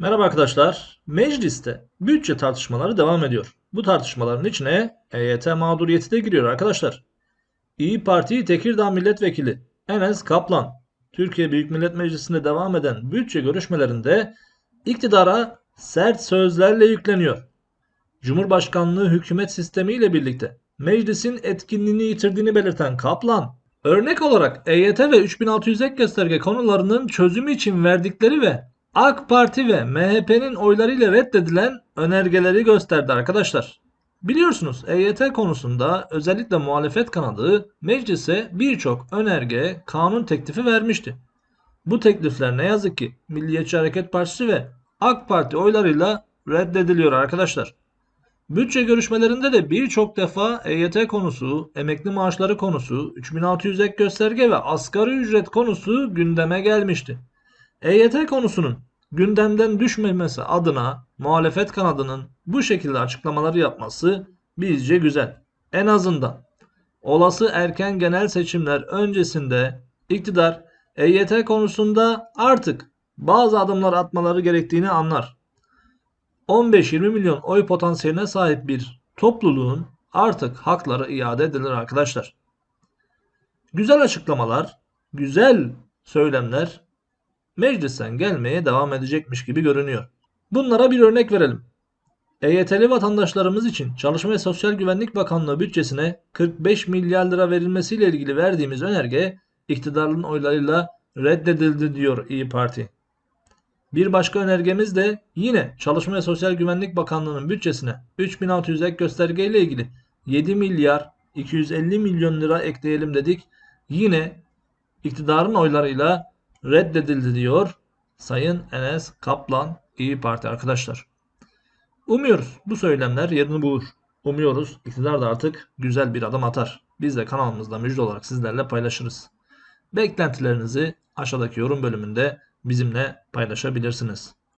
Merhaba arkadaşlar. Mecliste bütçe tartışmaları devam ediyor. Bu tartışmaların içine EYT mağduriyeti de giriyor arkadaşlar. İyi Parti Tekirdağ Milletvekili Enes Kaplan, Türkiye Büyük Millet Meclisi'nde devam eden bütçe görüşmelerinde iktidara sert sözlerle yükleniyor. Cumhurbaşkanlığı hükümet sistemiyle birlikte meclisin etkinliğini yitirdiğini belirten Kaplan, örnek olarak EYT ve 3600 ek gösterge konularının çözümü için verdikleri ve AK Parti ve MHP'nin oylarıyla reddedilen önergeleri gösterdi arkadaşlar. Biliyorsunuz EYT konusunda özellikle muhalefet kanadı meclise birçok önerge, kanun teklifi vermişti. Bu teklifler ne yazık ki Milliyetçi Hareket Partisi ve AK Parti oylarıyla reddediliyor arkadaşlar. Bütçe görüşmelerinde de birçok defa EYT konusu, emekli maaşları konusu, 3600 ek gösterge ve asgari ücret konusu gündeme gelmişti. EYT konusunun gündemden düşmemesi adına muhalefet kanadının bu şekilde açıklamaları yapması bizce güzel. En azından olası erken genel seçimler öncesinde iktidar EYT konusunda artık bazı adımlar atmaları gerektiğini anlar. 15-20 milyon oy potansiyeline sahip bir topluluğun artık hakları iade edilir arkadaşlar. Güzel açıklamalar, güzel söylemler meclisten gelmeye devam edecekmiş gibi görünüyor. Bunlara bir örnek verelim. EYT'li vatandaşlarımız için Çalışma ve Sosyal Güvenlik Bakanlığı bütçesine 45 milyar lira verilmesiyle ilgili verdiğimiz önerge iktidarın oylarıyla reddedildi diyor İyi Parti. Bir başka önergemiz de yine Çalışma ve Sosyal Güvenlik Bakanlığı'nın bütçesine 3600 ek gösterge ile ilgili 7 milyar 250 milyon lira ekleyelim dedik. Yine iktidarın oylarıyla reddedildi diyor Sayın Enes Kaplan İyi Parti arkadaşlar. Umuyoruz bu söylemler yerini bulur. Umuyoruz iktidar da artık güzel bir adım atar. Biz de kanalımızda müjde olarak sizlerle paylaşırız. Beklentilerinizi aşağıdaki yorum bölümünde bizimle paylaşabilirsiniz.